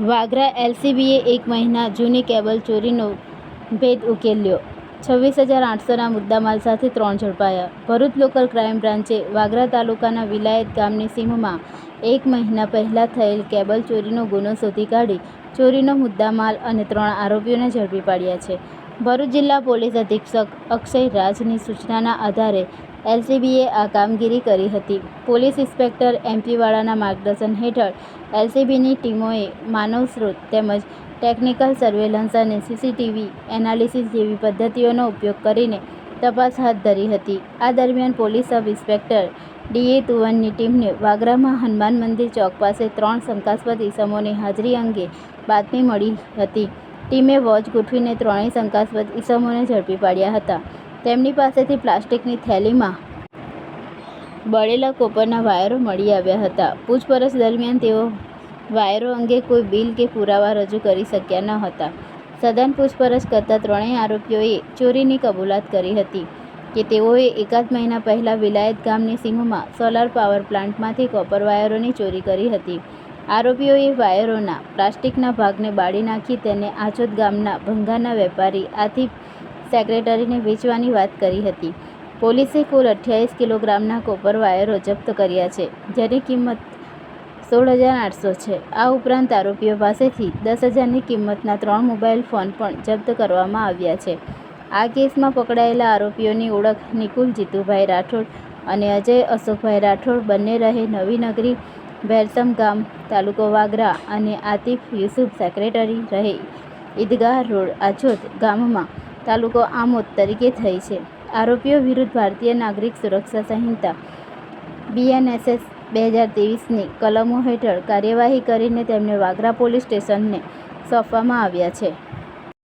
વાગરા એલસીબીએ એક મહિના જૂની કેબલ ચોરીનો ભેદ ઉકેલ્યો. છવ્વીસ હજાર આઠસોના મુદ્દામાલ સાથે ત્રણ ઝડપાયા. ભરૂચ લોકલ ક્રાઇમ બ્રાન્ચે વાગરા તાલુકાના વિલાયત ગામની સીમમાં એક મહિના પહેલાં થયેલ કેબલ ચોરીનો ગુનો શોધી કાઢી, ચોરીનો મુદ્દામાલ અને ત્રણ આરોપીઓને ઝડપી પાડ્યા છે. ભરૂચ જિલ્લા પોલીસ અધિક્ષક અક્ષય રાજની સૂચનાના આધારે એલસીબીએ આ કામગીરી કરી હતી. પોલીસ ઇન્સ્પેક્ટર એમપીવાળાના માર્ગદર્શન હેઠળ એલસીબીની ટીમોએ માનવ સ્ત્રોત તેમજ ટેકનિકલ સર્વેલન્સ અને સીસીટીવી એનાલિસિસ જેવી પદ્ધતિઓનો ઉપયોગ કરીને તપાસ હાથ ધરી હતી. આ દરમિયાન પોલીસ સબ ઇન્સ્પેક્ટર ડીએ તુવનની ટીમને વાગરામાં હનુમાન મંદિર ચોક પાસે ત્રણ શંકાસ્પદ ઇસમોની હાજરી અંગે બાતમી મળી હતી. ટીમે વોચ ગોઠવીને ત્રણેય શંકાસ્પદ ઇસમોને ઝડપી પાડ્યા હતા. તેમની પાસેથી પ્લાસ્ટિકની થેલીમાં બળેલા કોપરના વાયરો મળી આવ્યા હતા. પૂછપરછ દરમિયાન તેઓ વાયરો અંગે કોઈ બિલ કે પુરાવા રજૂ કરી શક્યા ન હતા. સઘન પૂછપરછ કરતા ત્રણેય આરોપીઓએ ચોરીની કબૂલાત કરી હતી કે તેઓએ એકાદ મહિના પહેલાં વિલાયત ગામની સીમમાં સોલાર પાવર પ્લાન્ટમાંથી કોપર વાયરોની ચોરી કરી હતી. આરોપીઓએ વાયરોના પ્લાસ્ટિકના ભાગને બાળી નાખી તેને આચોદ ગામના ભંગાના વેપારી આથિફ સેક્રેટરીને વેચવાની વાત કરી હતી. પોલીસે કુલ અઠ્યાવીસ કિલોગ્રામના કોપર વાયરો જપ્ત કર્યા છે, જેની કિંમત સોળ હજાર આઠસો છે. આ ઉપરાંત આરોપીઓ પાસેથી દસ હજારની કિંમતના ત્રણ મોબાઈલ ફોન પણ જપ્ત કરવામાં આવ્યા છે. આ કેસમાં પકડાયેલા આરોપીઓની ઓળખ નિકુલ જીતુભાઈ રાઠોડ અને અજય અશોકભાઈ રાઠોડ બંને રહે નવીનગરી, ભેરસમ ગામ, તાલુકો વાગરા અને આતિફ યુસુફ સેક્રેટરી રહે ઈદગાહ રોડ, આછોદ ગામમાં. તાલુકો આમોદ તરીકે થઈ છે. આરોપીઓ વિરુદ્ધ ભારતીય નાગરિક સુરક્ષા સંહિતા, બીએનએસએસ બે હજાર ત્રેવીસની કલમો હેઠળ કાર્યવાહી કરીને તેમને વાગરા પોલીસ સ્ટેશનને સોંપવામાં આવ્યા છે.